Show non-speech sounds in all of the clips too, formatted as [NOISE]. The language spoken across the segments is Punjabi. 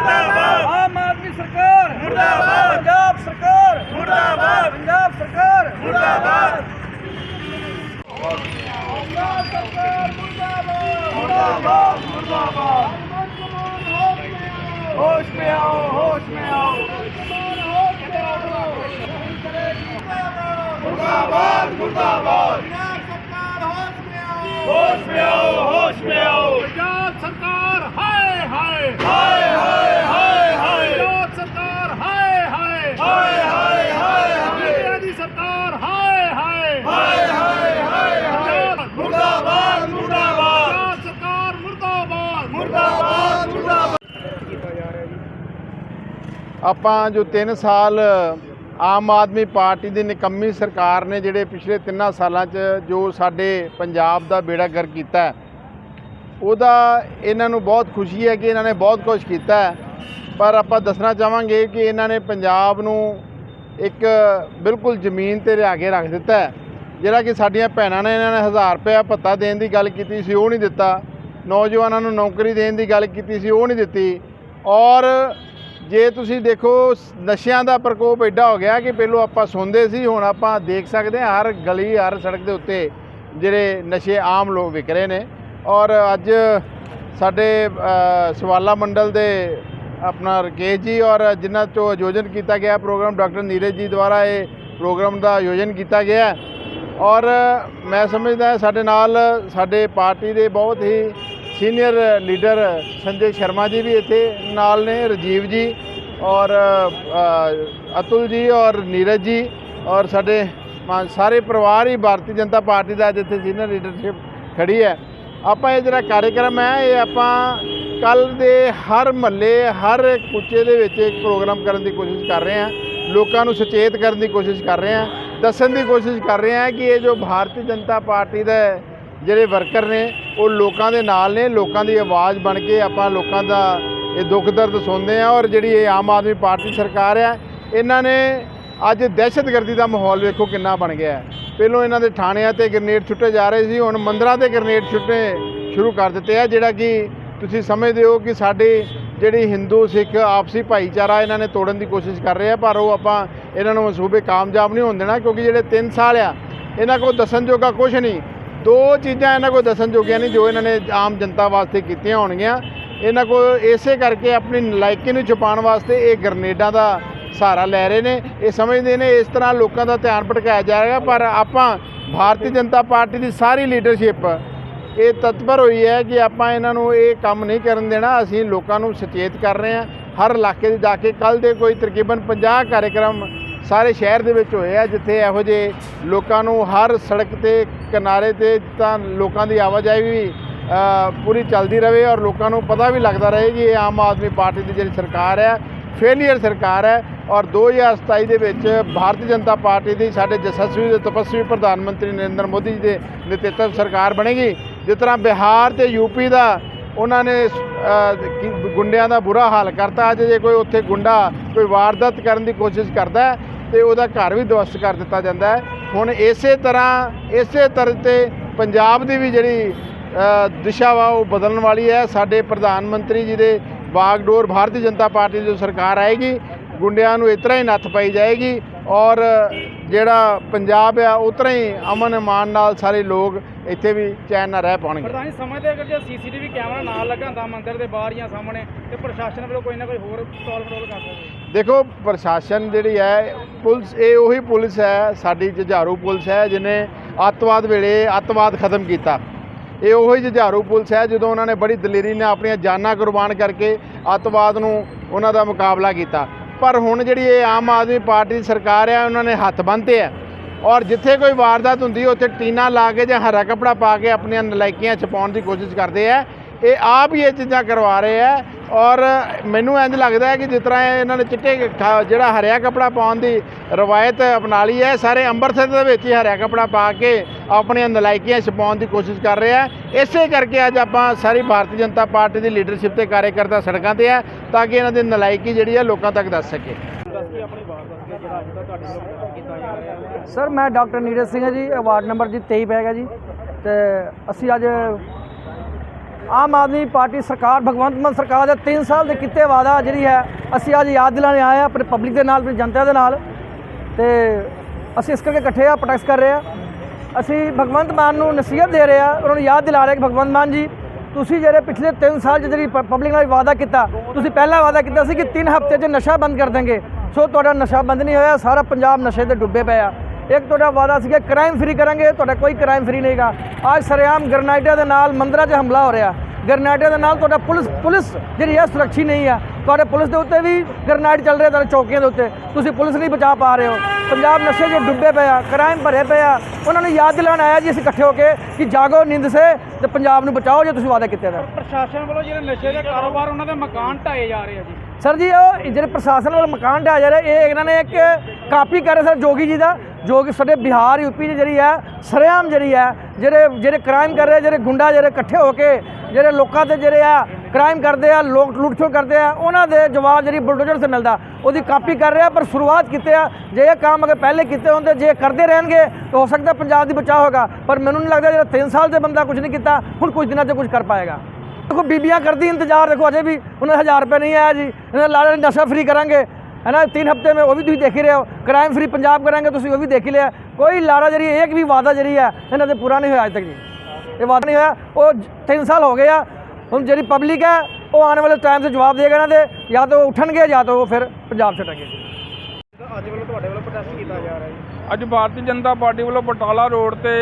ਮੁਰਦਾਬਾਦ। ਆਮ ਆਦਮੀ ਸਰਕਾਰ। ਮੁਰਦਾਬਾਦ। ਪੰਜਾਬ ਸਰਕਾਰ। ਮੁਰਦਾਬਾਦ। ਪੰਜਾਬ ਸਰਕਾਰ। ਮੁਰਦਾਬਾਦ। ਪੰਜਾਬ ਸਰਕਾਰ ਮੁਰਦਾਬਾਦ। ਮੁਰਦਾਬਾਦ ਹੋਸ਼ ਮੇ ਆਓ ਹੋਸ਼ ਮੇ ਆਓ। ਮੁਰਦਾਬਾਦ ਮੁਰਦਾਬਾਦ। ਹੋਸ਼ ਮੇ ਆਓ। ਹੋਸ਼ ਮੇ ਆਓ ਪੰਜਾਬ ਸਰਕਾਰ ਹਾਏ ਹਾਏ ਹਾਏ ਹਾਏ ਹਾਏ ਹਾਏ ਪੰਜਾਬ ਸਰਕਾਰ ਹਾਏ ਹਾਏ ਹਾਏ ਹਾਏ ਹਾਏ ਇੰਡੀਆ ਦੀ ਸਰਕਾਰ ਹਾਏ ਹਾਏ ਹਾਏ ਹਾਏ ਹਾਏ ਹਾਏ ਮੁਰਦਾਬਾਦ ਮੁਰਦਾਬਾਦ ਪੰਜਾਬ ਸਰਕਾਰ ਮੁਰਦਾਬਾਦ ਮੁਰਦਾਬਾਦ ਮੁਰਦਾਬਾਦ ਆਪਾਂ ਜੋ 3 ਸਾਲ ਆਮ ਆਦਮੀ ਪਾਰਟੀ ਦੀ ਨਿਕੰਮੀ ਸਰਕਾਰ ਨੇ ਜਿਹੜੇ ਪਿਛਲੇ 3 ਸਾਲਾਂ 'ਚ ਜੋ ਸਾਡੇ ਪੰਜਾਬ ਦਾ ਬੇੜਾ ਗਰ ਕੀਤਾ ਉਹਦਾ ਇਹਨਾਂ ਨੂੰ ਬਹੁਤ ਖੁਸ਼ੀ ਹੈ ਕਿ ਇਹਨਾਂ ਨੇ ਬਹੁਤ ਕੁਝ ਕੀਤਾ ਪਰ ਆਪਾਂ ਦੱਸਣਾ ਚਾਹਾਂਗੇ ਕਿ ਇਹਨਾਂ ਨੇ ਪੰਜਾਬ ਨੂੰ ਇੱਕ ਬਿਲਕੁਲ ਜ਼ਮੀਨ ਤੇ ਲਿਆ ਕੇ ਰੱਖ ਦਿੱਤਾ ਜਿਹੜਾ ਕਿ ਸਾਡੀਆਂ ਭੈਣਾਂ ਨੇ ਇਹਨਾਂ ਨੇ 1000 ਰੁਪਏ ਭੱਤਾ ਦੇਣ ਦੀ ਗੱਲ ਕੀਤੀ ਸੀ, ਉਹ ਨਹੀਂ ਦਿੱਤਾ। ਨੌਜਵਾਨਾਂ ਨੂੰ ਨੌਕਰੀ ਦੇਣ ਦੀ ਗੱਲ ਕੀਤੀ ਸੀ, ਉਹ ਨਹੀਂ ਦਿੱਤੀ। ਔਰ ਜੇ ਤੁਸੀਂ ਦੇਖੋ ਨਸ਼ਿਆਂ ਦਾ ਪ੍ਰਕੋਪ ਐਡਾ ਹੋ ਗਿਆ ਕਿ ਪਹਿਲੋਂ ਆਪਾਂ ਸੁਣਦੇ ਸੀ, ਹੁਣ ਆਪਾਂ ਦੇਖ ਸਕਦੇ ਹਾਂ ਹਰ ਗਲੀ, ਹਰ ਸੜਕ ਦੇ ਉੱਤੇ ਜਿਹੜੇ ਨਸ਼ੇ ਆਮ ਲੋਕ ਵਿਕ ਰਹੇ ਨੇ। ਔਰ ਅੱਜ ਸਾਡੇ ਸਵਾਲਾ ਮੰਡਲ ਦੇ ਆਪਣਾ ਰਕੇਸ਼ ਜੀ ਔਰ ਜਿਨ੍ਹਾਂ ਤੋਂ ਆਯੋਜਨ ਕੀਤਾ ਗਿਆ ਪ੍ਰੋਗਰਾਮ, ਡਾਕਟਰ ਨੀਰਜ ਜੀ ਦੁਆਰਾ ਇਹ ਪ੍ਰੋਗਰਾਮ ਦਾ ਆਯੋਜਨ ਕੀਤਾ ਗਿਆ। ਔਰ ਮੈਂ ਸਮਝਦਾ ਸਾਡੇ ਨਾਲ ਸਾਡੇ ਪਾਰਟੀ ਦੇ ਬਹੁਤ ਹੀ ਸੀਨੀਅਰ ਲੀਡਰ ਸੰਜੇ ਸ਼ਰਮਾ ਜੀ ਵੀ ਇੱਥੇ ਨਾਲ ਨੇ, ਰਜੀਵ ਜੀ ਔਰ ਅਤੁਲ ਜੀ ਔਰ ਨੀਰਜ ਜੀ ਔਰ ਸਾਡੇ ਸਾਰੇ ਪਰਿਵਾਰ ਹੀ ਭਾਰਤੀ ਜਨਤਾ ਪਾਰਟੀ ਦਾ ਅੱਜ ਇੱਥੇ ਸੀਨੀਅਰ ਲੀਡਰਸ਼ਿਪ ਖੜੀ ਹੈ। ਆਪਾਂ ਇਹ ਜਿਹੜਾ ਕਾਰਜਕ੍ਰਮ ਹੈ, ਇਹ ਆਪਾਂ ਕੱਲ ਦੇ ਹਰ ਮਹੱਲੇ, ਹਰ ਕੁੱਚੇ ਦੇ ਵਿੱਚ ਇੱਕ ਪ੍ਰੋਗਰਾਮ ਕਰਨ ਦੀ ਕੋਸ਼ਿਸ਼ ਕਰ ਰਹੇ ਹਾਂ। ਲੋਕਾਂ ਨੂੰ ਸੁਚੇਤ ਕਰਨ ਦੀ ਕੋਸ਼ਿਸ਼ ਕਰ ਰਹੇ ਹਾਂ। ਦੱਸਣ ਦੀ ਕੋਸ਼ਿਸ਼ ਕਰ ਰਹੇ ਹਾਂ ਕਿ ਇਹ ਜੋ ਭਾਰਤੀ ਜਨਤਾ ਪਾਰਟੀ ਦਾ ਜਿਹੜੇ ਵਰਕਰ ਨੇ, ਉਹ ਲੋਕਾਂ ਦੇ ਨਾਲ ਨੇ, ਲੋਕਾਂ ਦੀ ਆਵਾਜ਼ ਬਣ ਕੇ ਆਪਾਂ ਲੋਕਾਂ ਦਾ ਇਹ ਦੁੱਖ ਦਰਦ ਸੁਣਦੇ ਆ ਔਰ ਜਿਹੜੀ ਇਹ ਆਮ ਆਦਮੀ ਪਾਰਟੀ ਸਰਕਾਰ ਆ ਇਹਨਾਂ ਨੇ ਅੱਜ ਦਹਿਸ਼ਤਗਰਦੀ ਦਾ ਮਾਹੌਲ ਵੇਖੋ ਕਿੰਨਾ ਬਣ ਗਿਆ ਹੈ। ਪਹਿਲੋਂ ਇਹਨਾਂ ਦੇ ਥਾਣਿਆਂ ਤੇ ਗ੍ਰਨੇਡ ਛੁੱਟੇ ਜਾ ਰਹੇ ਸੀ, ਹੁਣ ਮੰਦਰਾਂ ਤੇ ਗ੍ਰਨੇਡ ਛੁੱਟੇ ਸ਼ੁਰੂ ਕਰ ਦਿੱਤੇ ਆ, ਜਿਹੜਾ ਕਿ ਤੁਸੀਂ ਸਮਝਦੇ ਹੋ ਕਿ ਸਾਡੇ ਜਿਹੜੀ ਹਿੰਦੂ, ਸਿੱਖ, ਆਪਸੀ ਭਾਈਚਾਰਾ ਇਹਨਾਂ ਨੇ ਤੋੜਨ ਦੀ ਕੋਸ਼ਿਸ਼ ਕਰ ਰਹੇ ਆ ਪਰ ਉਹ ਆਪਾਂ ਇਹਨਾਂ ਨੂੰ ਮਨਸੂਬੇ ਕਾਮਯਾਬ ਨਹੀਂ ਹੋਣ ਦੇਣਾ ਕਿਉਂਕਿ ਜਿਹੜੇ 3 ਸਾਲ ਆ, ਇਹਨਾਂ ਕੋਲ ਦੱਸਣ ਜੋਗਾ ਕੁਝ ਨਹੀਂ। ਦੋ ਚੀਜ਼ਾਂ ਇਹਨਾਂ ਕੋਲ ਦੱਸਣ ਜੋਗੀਆਂ ਨਹੀਂ, ਜੋ ਇਹਨਾਂ ਨੇ ਆਮ ਜਨਤਾ ਵਾਸਤੇ ਕੀਤੀਆਂ ਹੋਣਗੀਆਂ। ਇਹਨਾਂ ਕੋਲ ਇਸੇ ਕਰਕੇ ਆਪਣੀ ਨਲਾਇਕੀ ਨੂੰ ਛੁਪਾਉਣ ਵਾਸਤੇ ਇਹ ਗਰਨੇਡਾਂ ਦਾ ਸਹਾਰਾ ਲੈ ਰਹੇ ਨੇ। ਇਹ ਸਮਝਦੇ ਨੇ ਇਸ ਤਰ੍ਹਾਂ ਲੋਕਾਂ ਦਾ ਧਿਆਨ ਭਟਕਾਇਆ ਜਾਏਗਾ, ਪਰ ਆਪਾਂ ਭਾਰਤੀ ਜਨਤਾ ਪਾਰਟੀ ਦੀ ਸਾਰੀ ਲੀਡਰਸ਼ਿਪ ਇਹ ਤਤਪਰ ਹੋਈ ਹੈ ਕਿ ਆਪਾਂ ਇਹਨਾਂ ਨੂੰ ਇਹ ਕੰਮ ਨਹੀਂ ਕਰਨ ਦੇਣਾ। ਅਸੀਂ ਲੋਕਾਂ ਨੂੰ ਸੁਚੇਤ ਕਰ ਰਹੇ ਹਾਂ। ਹਰ ਇਲਾਕੇ 'ਚ ਜਾ ਕੇ ਕੱਲ ਦੇ ਕੋਈ ਤਕਰੀਬਨ 50 ਕਾਰਜਕ੍ਰਮ ਸਾਰੇ ਸ਼ਹਿਰ ਦੇ ਵਿੱਚ ਹੋਏ ਆ, ਜਿੱਥੇ ਇਹੋ ਜਿਹੇ ਲੋਕਾਂ ਨੂੰ ਹਰ ਸੜਕ ਤੇ ਕਿਨਾਰੇ ਤੇ ਤਾਂ ਲੋਕਾਂ ਦੀ ਆਵਾਜਾਈ ਵੀ ਪੂਰੀ ਚੱਲਦੀ ਰਹੇ ਔਰ ਲੋਕਾਂ ਨੂੰ ਪਤਾ ਵੀ ਲੱਗਦਾ ਰਹੇ ਕਿ ਇਹ ਆਮ ਆਦਮੀ ਪਾਰਟੀ ਦੀ ਜਿਹੜੀ ਸਰਕਾਰ ਹੈ ਫੇਲੀਅਰ ਸਰਕਾਰ ਹੈ ਔਰ 2027 ਦੇ ਵਿੱਚ ਭਾਰਤੀ ਜਨਤਾ ਪਾਰਟੀ ਦੀ ਸਾਡੇ ਜਸਸਵੀ ਤੇ ਤਪਸਵੀ ਪ੍ਰਧਾਨ ਮੰਤਰੀ ਨਰਿੰਦਰ ਮੋਦੀ ਜੀ ਦੇ ਨੇਤਰਤਵ ਸਰਕਾਰ ਬਣੇਗੀ। ਜਿਸ ਤਰ੍ਹਾਂ ਬਿਹਾਰ ਤੇ ਯੂਪੀ ਦਾ ਉਹਨਾਂ ਨੇ ਗੁੰਡਿਆਂ ਦਾ ਬੁਰਾ ਹਾਲ ਕਰਤਾ। ਅੱਜ ਜੇ ਕੋਈ ਉੱਥੇ ਗੁੰਡਾ ਕੋਈ ਵਾਰਦਾਤ ਕਰਨ ਦੀ ਕੋਸ਼ਿਸ਼ ਕਰਦਾ ਤੇ ਉਹਦਾ ਘਰ ਵੀ ਦਵਸਤ ਕਰ ਦਿੱਤਾ ਜਾਂਦਾ ਹੈ। ਹੁਣ ਇਸੇ ਤਰ੍ਹਾਂ ਇਸੇ ਤਰ੍ਹਾਂ ਤੇ ਪੰਜਾਬ ਦੀ ਵੀ ਜਿਹੜੀ ਦਿਸ਼ਾ ਵਾ ਉਹ ਬਦਲਣ ਵਾਲੀ ਹੈ। ਸਾਡੇ ਪ੍ਰਧਾਨ ਮੰਤਰੀ ਜੀ ਦੇ ਬਾਗਡੋਰ, ਭਾਰਤੀ ਜਨਤਾ ਪਾਰਟੀ ਦੀ ਜੋ ਸਰਕਾਰ ਆਏਗੀ, ਗੁੰਡਿਆਂ ਨੂੰ ਇਸ ਤਰ੍ਹਾਂ ਹੀ ਨੱਥ ਪਾਈ ਜਾਏਗੀ। ਔਰ ਜਿਹੜਾ ਪੰਜਾਬ ਆ ਉਤਰਾ ਹੀ ਅਮਨ ਇਮਾਨ ਨਾਲ ਸਾਰੇ ਲੋਕ ਇੱਥੇ ਵੀ ਚੈਨ ਨਾਲ ਰਹਿ ਪਾਉਣਗੇ। ਪ੍ਰਧਾਨ ਜੀ ਸਮਝਦੇ ਅਗਰ ਜੇ ਸੀਸੀਟੀਵੀ ਕੈਮਰਾ ਨਾਲ ਲੱਗਾ ਹੁੰਦਾ ਮੰਦਿਰ ਦੇ ਬਾਹਰ ਜਾਂ ਸਾਹਮਣੇ ਤੇ ਪ੍ਰਸ਼ਾਸਨ ਵੱਲੋਂ ਕੋਈ ਨਾ ਕੋਈ ਹੋਰ ਸਟਾਲ ਫਟੋਲ ਕਰ ਸਕਦੇ ਦੇਖੋ ਪ੍ਰਸ਼ਾਸਨ ਜਿਹੜੀ ਹੈ ਪੁਲਿਸ ਇਹ ਉਹੀ ਪੁਲਿਸ ਹੈ ਸਾਡੀ ਜੁਝਾਰੂ ਪੁਲਿਸ ਹੈ ਜਿਹਨੇ ਅੱਤਵਾਦ ਵੇਲੇ ਅੱਤਵਾਦ ਖਤਮ ਕੀਤਾ। ਇਹ ਉਹੀ ਜੁਝਾਰੂ ਪੁਲਿਸ ਹੈ ਜਦੋਂ ਉਹਨਾਂ ਨੇ ਬੜੀ ਦਲੇਰੀ ਨਾਲ ਆਪਣੀਆਂ ਜਾਨਾਂ ਕੁਰਬਾਨ ਕਰਕੇ ਅੱਤਵਾਦ ਨੂੰ ਉਹਨਾਂ ਦਾ ਮੁਕਾਬਲਾ ਕੀਤਾ। ਪਰ ਹੁਣ ਜਿਹੜੀ ਇਹ ਆਮ ਆਦਮੀ ਪਾਰਟੀ ਦੀ ਸਰਕਾਰ ਹੈ ਉਹਨਾਂ ਨੇ ਹੱਥ ਬੰਨ੍ਹਤੇ ਹੈ ਔਰ ਜਿੱਥੇ ਕੋਈ ਵਾਰਦਾਤ ਹੁੰਦੀ, ਉੱਥੇ ਟੀਨਾ ਲਾ ਕੇ ਜਾਂ ਹਰਾ ਕਪੜਾ ਪਾ ਕੇ ਆਪਣੀਆਂ ਨਲਾਇਕੀਆਂ ਛਪਾਉਣ ਦੀ ਕੋਸ਼ਿਸ਼ ਕਰਦੇ ਆ। ਇਹ ਆਪ ਹੀ ਇਹ ਚੀਜ਼ਾਂ ਕਰਵਾ ਰਹੇ ਆ ਔਰ ਮੈਨੂੰ ਇੰਝ ਲੱਗਦਾ ਹੈ ਕਿ ਜਿਸ ਤਰ੍ਹਾਂ ਇਹਨਾਂ ਨੇ ਚਿੱਟੇ ਖਾ- ਜਿਹੜਾ ਹਰਿਆ ਕਪੜਾ ਪਾਉਣ ਦੀ ਰਵਾਇਤ ਅਪਣਾ ਲਈ ਹੈ, ਸਾਰੇ ਅੰਮ੍ਰਿਤਸਰ ਦੇ ਵਿੱਚ ਹੀ ਹਰਿਆ ਕਪੜਾ ਪਾ ਕੇ ਆਪਣੀਆਂ ਨਲਾਇਕੀਆਂ ਛਪਾਉਣ ਦੀ ਕੋਸ਼ਿਸ਼ ਕਰ ਰਿਹਾ ਆ ਇਸੇ ਕਰਕੇ ਅੱਜ ਆਪਾਂ ਸਾਰੀ ਭਾਰਤੀ ਜਨਤਾ ਪਾਰਟੀ ਦੀ ਲੀਡਰਸ਼ਿਪ ਤੇ ਕਾਰਜਕਰਤਾ ਸੜਕਾਂ ਤੇ ਹੈ, ਤਾਂ ਕਿ ਇਹਨਾਂ ਦੀ ਨਲਾਇਕੀ ਜਿਹੜੀ ਹੈ ਲੋਕਾਂ ਤੱਕ ਦੱਸ ਸਕੇ। ਸਰ, ਮੈਂ doctor Neeraj Singh ji, ward number ਜੀ 23 ਗਿਆ ਜੀ, ਤੇ ਅਸੀਂ ਅੱਜ ਆਮ ਆਦਮੀ ਪਾਰਟੀ ਸਰਕਾਰ, ਭਗਵੰਤ ਮਾਨ ਸਰਕਾਰ ਦੇ 3 ਸਾਲ ਦੇ ਕੀਤੇ ਵਾਅਦਾ ਜਿਹੜੀ ਹੈ, ਅਸੀਂ ਅੱਜ ਯਾਦ ਦਿਲਾਣੇ ਆਏ ਆ ਆਪਣੇ ਪਬਲਿਕ ਦੇ ਨਾਲ, ਆਪਣੀ ਜਨਤਾ ਦੇ ਨਾਲ। ਤੇ ਅਸੀਂ ਇਸ ਕਰਕੇ ਇਕੱਠੇ ਆ ਪ੍ਰੋਟੈਸਟ ਕਰ ਰਹੇ ਆ। ਅਸੀਂ ਭਗਵੰਤ ਮਾਨ ਨੂੰ ਨਸੀਹਤ ਦੇ ਰਹੇ ਆ, ਉਹਨਾਂ ਨੂੰ ਯਾਦ ਦਿਲਾ ਰਹੇ ਕਿ ਭਗਵੰਤ ਮਾਨ ਜੀ, ਤੁਸੀਂ ਜਿਹੜੇ ਪਿਛਲੇ 3 ਸਾਲ 'ਚ ਜਿਹੜੀ ਪਬਲਿਕ ਨਾਲ ਵਾਅਦਾ ਕੀਤਾ, ਤੁਸੀਂ ਪਹਿਲਾ ਵਾਅਦਾ ਕੀਤਾ ਸੀ ਕਿ 3 ਹਫ਼ਤੇ 'ਚ ਨਸ਼ਾ ਬੰਦ ਕਰ ਦਾਂਗੇ ਸੋ ਤੁਹਾਡਾ ਨਸ਼ਾ ਬੰਦ ਨਹੀਂ ਹੋਇਆ, ਸਾਰਾ ਪੰਜਾਬ ਨਸ਼ੇ ਤੇ ਡੁੱਬੇ ਪਿਆ ਇੱਕ ਤੁਹਾਡਾ ਵਾਅਦਾ ਸੀਗਾ ਕ੍ਰਾਈਮ ਫ੍ਰੀ ਕਰਾਂਗੇ ਤੁਹਾਡਾ ਕੋਈ ਕ੍ਰਾਈਮ ਫ੍ਰੀ ਨਹੀਂਗਾ। ਅੱਜ ਸਰੇਆਮ ਗਰਨਾਈਟਾਂ ਦੇ ਨਾਲ ਮੰਦਰਾਂ 'ਚ ਹਮਲਾ ਹੋ ਰਿਹਾ। ਗਰਨਾਈਟਾਂ ਦੇ ਨਾਲ ਤੁਹਾਡਾ ਪੁਲਿਸ ਪੁਲਿਸ ਜਿਹੜੀ ਹੈ ਸੁਰੱਖੀ ਨਹੀਂ ਆ। ਤੁਹਾਡੇ ਪੁਲਿਸ ਦੇ ਉੱਤੇ ਵੀ ਗਰਨਾਈਟ ਚੱਲ ਰਿਹਾ ਤੁਹਾਡੇ ਚੌਕੀਆਂ ਦੇ ਉੱਤੇ। ਤੁਸੀਂ ਪੁਲਿਸ ਨਹੀਂ ਬਚਾ ਪਾ ਰਹੇ ਹੋ। ਪੰਜਾਬ ਨਸ਼ੇ 'ਚ ਡੁੱਬੇ ਪਿਆ ਕ੍ਰਾਈਮ ਭਰੇ ਪਿਆ ਉਹਨਾਂ ਨੂੰ ਯਾਦ ਦਿਲਾਉਣ ਆਇਆ ਜੀ ਅਸੀਂ ਇਕੱਠੇ ਹੋ ਕੇ ਕਿ ਜਾਗੋ ਨਿੰਦ ਸੇ ਤੇ ਪੰਜਾਬ ਨੂੰ ਬਚਾਓ ਜੇ ਤੁਸੀਂ ਵਾਅਦਾ ਕੀਤੇ ਦਾ ਪ੍ਰਸ਼ਾਸਨ ਵੱਲੋਂ ਜਿਹੜੇ ਨਸ਼ੇ ਦੇ ਕਾਰੋਬਾਰ ਉਹਨਾਂ ਦੇ ਮਕਾਨ ਢਾਏ ਜਾ ਰਹੇ ਆ ਜੀ। ਸਰ ਜੀ ਉਹ ਜਿਹੜੇ ਪ੍ਰਸ਼ਾਸਨ ਵੱਲੋਂ ਮਕਾਨ ਢਾਇਆ ਜਾ ਰਿਹਾ ਇਹ ਇਹਨਾਂ ਨੇ ਇੱਕ ਕਾਪੀ ਕਰ ਰਹੇ ਸਰ ਜੋਗੀ ਜੀ ਦਾ। ਜੋ ਕਿ ਸਾਡੇ ਬਿਹਾਰ ਯੂਪੀ 'ਚ ਜਿਹੜੀ ਹੈ, ਸਰੇਆਮ ਜਿਹੜੀ ਹੈ, ਜਿਹੜੇ ਜਿਹੜੇ ਕ੍ਰਾਈਮ ਕਰ ਰਹੇ, ਜਿਹੜੇ ਗੁੰਡਾ, ਜਿਹੜੇ ਇਕੱਠੇ ਹੋ ਕੇ, ਜਿਹੜੇ ਲੋਕਾਂ ਤੇ ਜਿਹੜੇ ਆ ਕ੍ਰਾਈਮ ਕਰਦੇ ਆ, ਲੋਕ ਲੁੱਟ ਖੋਹ ਕਰਦੇ ਆ, ਉਹਨਾਂ ਦੇ ਜਵਾਬ ਜਿਹੜੀ ਬੁਲਡੋਜ਼ਰ ਸੇ ਮਿਲਦਾ, ਉਹਦੀ ਕਾਪੀ ਕਰ ਰਿਹਾ ਪਰ ਸ਼ੁਰੂਆਤ ਕੀਤੇ ਆ, ਜੇ ਇਹ ਕੰਮ ਅਗਰ ਪਹਿਲੇ ਕੀਤੇ ਹੁੰਦੇ, ਜੇ ਕਰਦੇ ਰਹਿਣਗੇ, ਤਾਂ ਹੋ ਸਕਦਾ ਪੰਜਾਬ ਦੀ ਬਚਾਅ ਹੋਗਾ, ਪਰ ਮੈਨੂੰ ਨਹੀਂ ਲੱਗਦਾ ਜਿਹੜਾ 3 ਸਾਲ ਦੇ ਬੰਦਾ ਕੁਝ ਨਹੀਂ ਕੀਤਾ, ਹੁਣ ਕੁਝ ਦਿਨਾਂ 'ਚ ਕੁਝ ਕਰ ਪਾਏਗਾ। ਦੇਖੋ ਬੀਬੀਆਂ ਕਰਦੀ ਇੰਤਜ਼ਾਰ, ਦੇਖੋ ਅਜੇ ਵੀ, ਉਹਨਾਂ ਦਾ 1000 ਰੁਪਏ ਨਹੀਂ ਆਇਆ ਜੀ, ਇਹਨਾਂ ਦਾ ਲਾਲਾ ਨਸ਼ਾ ਫਰੀ ਕਰਾਂਗੇ ਹੈ ਨਾ? ਤਿੰਨ ਹਫ਼ਤੇ ਮੈਂ ਉਹ ਵੀ ਤੁਸੀਂ ਦੇਖੀ ਰਹੇ ਹੋ। ਕ੍ਰਾਈਮ ਫਰੀ ਪੰਜਾਬ ਕਰਾਂਗੇ ਤੁਸੀਂ ਉਹ ਵੀ ਦੇਖੀ ਲਿਆ ਕੋਈ ਲਾਰਾ ਜਰੀ ਇੱਕ ਵੀ ਵਾਦਾ ਜਰੀ ਹੈ ਇਹਨਾਂ ਦੇ ਪੂਰਾ ਨਹੀਂ ਹੋਇਆ ਅਜ ਤੱਕ ਜੀ। ਇਹ ਵਾਦਾ ਨਹੀਂ ਹੋਇਆ। ਉਹ ਤਿੰਨ ਸਾਲ ਹੋ ਗਏ ਆ। ਹੁਣ ਜਿਹੜੀ ਪਬਲਿਕ ਹੈ ਉਹ ਆਉਣ ਵਾਲੇ ਟਾਈਮ 'ਤੇ ਜਵਾਬ ਦੇਗਾ ਇਹਨਾਂ ਦੇ। ਜਾਂ ਤਾਂ ਉਹ ਉੱਠਣਗੇ ਜਾਂ ਤਾਂ ਉਹ ਫਿਰ ਪੰਜਾਬ ਛੱਡਣਗੇ ਅੱਜ ਵੱਲੋਂ ਤੁਹਾਡੇ ਵੱਲੋਂ ਪ੍ਰੋਟੈਸਟ ਕੀਤਾ ਜਾ ਰਿਹਾ ਹੈ ਅੱਜ ਭਾਰਤੀ ਜਨਤਾ ਪਾਰਟੀ ਵੱਲੋਂ ਬਟਾਲਾ ਰੋਡ ਤੇ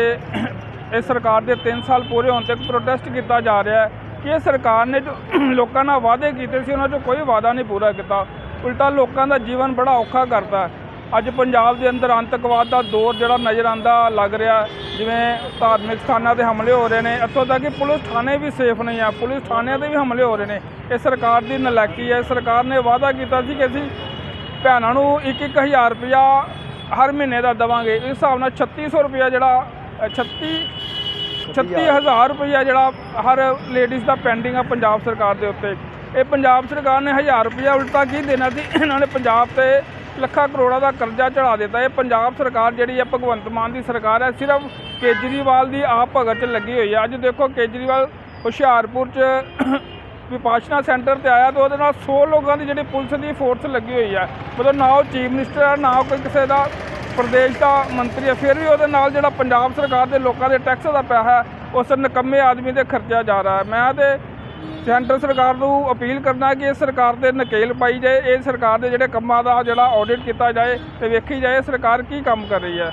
ਇਸ ਸਰਕਾਰ ਦੇ ਤਿੰਨ ਸਾਲ ਪੂਰੇ ਹੋਣ ਤੱਕ ਪ੍ਰੋਟੈਸਟ ਕੀਤਾ ਜਾ ਰਿਹਾ ਹੈ। ਕਿ ਸਰਕਾਰ ਨੇ ਜੋ ਲੋਕਾਂ ਨਾਲ ਵਾਅਦੇ ਕੀਤੇ ਸੀ ਉਹਨਾਂ 'ਚੋਂ ਕੋਈ ਵਾਅਦਾ ਨਹੀਂ ਪੂਰਾ ਕੀਤਾ। ਉਲਟਾ ਲੋਕਾਂ ਦਾ ਜੀਵਨ ਬੜਾ ਔਖਾ ਕਰਦਾ ਅੱਜ ਪੰਜਾਬ ਦੇ ਅੰਦਰ ਅੰਤਕਵਾਦ ਦਾ ਦੌਰ ਜਿਹੜਾ ਨਜ਼ਰ ਆਂਦਾ ਲੱਗ ਰਿਹਾ ਜਿਵੇਂ ਧਾਰਮਿਕ ਸਥਾਨਾਂ ਤੇ ਹਮਲੇ ਹੋ ਰਹੇ ਨੇ। ਇੱਥੋਂ ਤੱਕ ਕਿ ਪੁਲਿਸ ਥਾਣੇ ਵੀ ਸੇਫ ਨਹੀਂ ਆ ਪੁਲਿਸ ਥਾਣਿਆਂ ਤੇ ਵੀ ਹਮਲੇ ਹੋ ਰਹੇ ਨੇ। ਇਹ ਸਰਕਾਰ ਦੀ ਨਲਾਇਕੀ ਹੈ। ਸਰਕਾਰ ਨੇ ਵਾਅਦਾ ਕੀਤਾ ਸੀ ਕਿ ਅਸੀਂ ਭੈਣਾਂ ਨੂੰ 1-1000 ਰੁਪਇਆ ਹਰ ਮਹੀਨੇ ਦਾ ਦੇਵਾਂਗੇ। ਇਸ ਹਿਸਾਬ ਨਾਲ 3600 ਰੁਪਇਆ ਜਿਹੜਾ ਅ, 36 36000 ਰੁਪਇਆ ਜਿਹੜਾ ਹਰ ਲੇਡੀਜ਼ ਦਾ ਪੈਂਡਿੰਗ ਆ ਪੰਜਾਬ ਸਰਕਾਰ ਦੇ ਉੱਤੇ। ਇਹ ਪੰਜਾਬ ਸਰਕਾਰ ਨੇ 1000 ਰੁਪਇਆ ਉਲਟਾ ਕੀ ਦੇਣਾ ਸੀ? ਇਹਨਾਂ ਨੇ ਪੰਜਾਬ ਤੇ ਲੱਖਾਂ ਕਰੋੜਾਂ ਦਾ ਕਰਜ਼ਾ ਚੜਾ ਦਿੱਤਾ। ਇਹ ਪੰਜਾਬ ਸਰਕਾਰ ਜਿਹੜੀ ਹੈ ਭਗਵੰਤ ਮਾਨ ਦੀ ਸਰਕਾਰ ਹੈ ਸਿਰਫ ਕੇਜਰੀਵਾਲ ਦੀ ਆਪ ਭਗਤ 'ਚ ਲੱਗੀ ਹੋਈ ਹੈ ਅੱਜ ਦੇਖੋ ਕੇਜਰੀਵਾਲ ਹੁਸ਼ਿਆਰਪੁਰ 'ਚ [COUGHS] ਵਿਪਾਸ਼ਨਾ ਸੈਂਟਰ ਤੇ ਆਇਆ ਤੇ ਉਹਦੇ ਨਾਲ 100 ਲੋਕਾਂ ਦੀ ਜਿਹੜੀ ਪੁਲਿਸ ਦੀ ਫੋਰਸ ਲੱਗੀ ਹੋਈ ਹੈ ਮਤਲਬ ਨਾ ਉਹ ਚੀਫ ਮਿਨਿਸਟਰ ਹੈ ਨਾ ਉਹ ਕੋਈ ਕਿਸੇ ਦਾ ਪ੍ਰਦੇਸ਼ ਦਾ ਮੰਤਰੀ ਹੈ ਫਿਰ ਵੀ ਉਹਦੇ ਨਾਲ ਜਿਹੜਾ ਪੰਜਾਬ ਸਰਕਾਰ ਦੇ ਲੋਕਾਂ ਦੇ ਟੈਕਸ ਦਾ ਪੈਸਾ ਉਸ ਨਕੰਮੇ ਆਦਮੀ ਤੇ ਖਰਚਿਆ ਜਾ ਰਿਹਾ ਹੈ। ਮੈਂ ਤੇ ਸੈਂਟਰ ਸਰਕਾਰ ਨੂੰ ਅਪੀਲ ਕਰਨਾ ਕਿ ਇਹ ਸਰਕਾਰ ਦੇ ਨਕੇਲ ਪਾਈ ਜਾਏ, ਇਹ ਸਰਕਾਰ ਦੇ ਜਿਹੜੇ ਕੰਮਾਂ ਦਾ ਜਿਹੜਾ ਆਡਿਟ ਕੀਤਾ ਜਾਏ ਤੇ ਵੇਖੀ ਜਾਏ ਸਰਕਾਰ ਕੀ ਕੰਮ ਕਰ ਰਹੀ ਹੈ।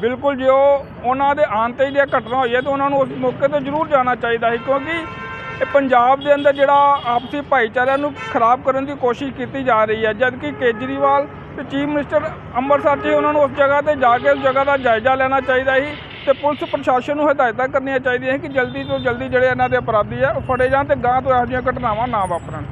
ਬਿਲਕੁਲ ਜੇ ਉਹਨਾਂ ਦੇ ਆਉਣ ਤੇ ਜੇ ਘਟਨਾ ਹੋਈ ਹੈ ਤਾਂ ਉਹਨਾਂ ਨੂੰ ਉਸ ਮੌਕੇ ਤੇ ਜ਼ਰੂਰ ਜਾਣਾ ਚਾਹੀਦਾ ਸੀ ਕਿਉਂਕਿ ਇਹ ਪੰਜਾਬ ਦੇ ਅੰਦਰ ਜਿਹੜਾ ਆਪਸੀ ਭਾਈਚਾਰਿਆਂ ਨੂੰ ਖਰਾਬ ਕਰਨ ਦੀ ਕੋਸ਼ਿਸ਼ ਕੀਤੀ ਜਾ ਰਹੀ ਹੈ, ਜਦਕਿ ਕੇਜਰੀਵਾਲ ਤੇ ਚੀਫ ਮਿਨਿਸਟਰ ਅੰਮ੍ਰਿਤਸਰ ਜੀ ਉਹਨਾਂ ਨੂੰ ਉਸ ਜਗ੍ਹਾ ਤੇ ਜਾ ਕੇ ਉਸ ਜਗ੍ਹਾ ਦਾ ਜਾਇਜ਼ਾ ਲੈਣਾ ਚਾਹੀਦਾ ਸੀ। ਤੇ ਪੁਲਿਸ ਪ੍ਰਸ਼ਾਸਨ ਨੂੰ ਹਦਾਇਤਾਂ ਕਰਨੀਆਂ ਚਾਹੀਦੀਆਂ ਕਿ ਜਲਦੀ ਤੋਂ ਜਲਦੀ ਜਿਹੜੇ ਇਹਨਾਂ ਦੇ ਅਪਰਾਧੀ ਆ ਉਹ ਫੜੇ ਜਾਣ ਤੇ ਗਾਂ ਤੋਂ ਇਹੋ ਜਿਹੀਆਂ ਘਟਨਾਵਾਂ ਨਾ ਵਾਪਰਨ।